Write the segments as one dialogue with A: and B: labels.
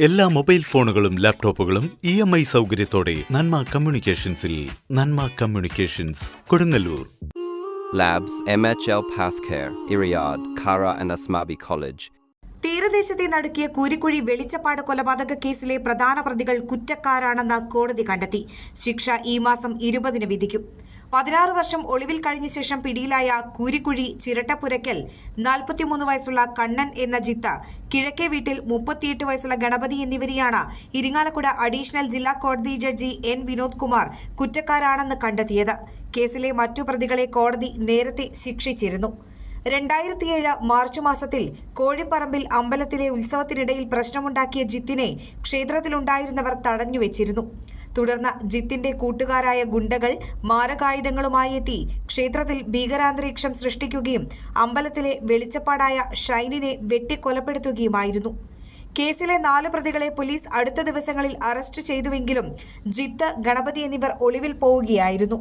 A: എല്ലാ മൊബൈൽ ഫോണുകളും ലാപ്ടോപ്പുകളും ഇ എം ഐ സൗകര്യത്തോടെ Nanma കമ്മ്യൂണിക്കേഷൻസിൽ Nanma communications Kodungallur.
B: Labs M H Iriad, Kara and Asmabi college
C: തീരദേശത്തെ നടുക്കിയ കൂരിക്കുഴി വെളിച്ചപ്പാട് കൊലപാതക കേസിലെ പ്രധാന പ്രതികൾ കുറ്റക്കാരാണെന്ന് കോടതി കണ്ടെത്തി. ശിക്ഷ ഈ മാസം ഇരുപതിന് വിധിക്കും. പതിനാറ് വർഷം ഒളിവിൽ കഴിഞ്ഞ ശേഷം പിടിയിലായ കൂരിക്കുഴി ചിരട്ടപ്പുരയ്ക്കൽ നാൽപ്പത്തിമൂന്ന് വയസ്സുള്ള കണ്ണൻ എന്ന ജിത്ത കിഴക്കേ വീട്ടിൽ മുപ്പത്തിയെട്ട് വയസ്സുള്ള ഗണപതി എന്നിവരെയാണ് ഇരിങ്ങാലക്കുട അഡീഷണൽ ജില്ലാ കോടതി ജഡ്ജി എൻ വിനോദ് കുമാർ കുറ്റക്കാരാണെന്ന് കണ്ടെത്തിയത്. കേസിലെ മറ്റു പ്രതികളെ കോടതി നേരത്തെ ശിക്ഷിച്ചിരുന്നു. രണ്ടായിരത്തിയേഴ് മാർച്ച് മാസത്തിൽ കോഴിപ്പറമ്പിൽ അമ്പലത്തിലെ ഉത്സവത്തിനിടയിൽ പ്രശ്നമുണ്ടാക്കിയ ജിത്തിനെ ക്ഷേത്രത്തിലുണ്ടായിരുന്നവർ തടഞ്ഞുവെച്ചിരുന്നു തുടർന്ന് ജിത്തിന്റെ കൂട്ടുകാരായ ഗുണ്ടകൾ മാരകായുധങ്ങളുമായി എത്തി ക്ഷേത്രത്തിൽ ഭീകരാന്തരീക്ഷം സൃഷ്ടിക്കുകയും അമ്പലത്തിലെ വെളിച്ചപ്പാടായ ഷൈനിനെ വെട്ടിക്കൊലപ്പെടുത്തുകയുമായിരുന്നു. കേസിലെ നാല് പ്രതികളെ പോലീസ് അടുത്ത ദിവസങ്ങളിൽ അറസ്റ്റ് ചെയ്തുവെങ്കിലും ജിത്ത് ഗണപതി എന്നിവർ ഒളിവിൽ പോവുകയായിരുന്നു.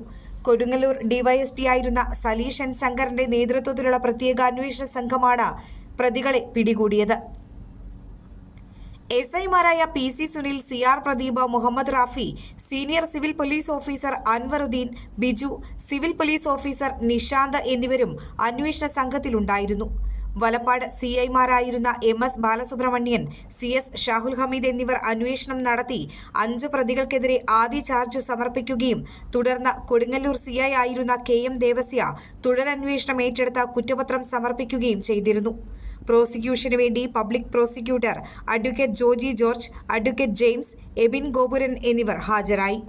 C: കൊടുങ്ങല്ലൂർ ഡിവൈഎസ്പി ആയിരുന്ന സലീഷൻ ശങ്കറിന്റെ നേതൃത്വത്തിലുള്ള പ്രത്യേക അന്വേഷണ സംഘമാണ് പ്രതികളെ പിടികൂടിയത്. എസ് ഐമാരായ P C Sunil C R Pradeep Muhammad Rafi senior civil police officer Anwaruddin Biju civil police officer Nishanth എന്നിവരും അന്വേഷണ സംഘത്തിലുണ്ടായിരുന്നു. Valappad C ഐമാരായിരുന്ന M S Balasubramanian C S Shahul Hameed എന്നിവർ അന്വേഷണം നടത്തി അഞ്ച് പ്രതികൾക്കെതിരെ ആദ്യ ചാർജ് സമർപ്പിക്കുകയും തുടർന്ന് കൊടുങ്ങല്ലൂർ സി ഐ ആയിരുന്ന കെ എം ദേവസ്യ തുടരന്വേഷണം ഏറ്റെടുത്ത കുറ്റപത്രം സമർപ്പിക്കുകയും ചെയ്തിരുന്നു. പ്രോസിക്യൂഷന് വേണ്ടി public prosecutor advocate Joji George advocate James Ebin Gopuran എന്നിവർ ഹാജരായി.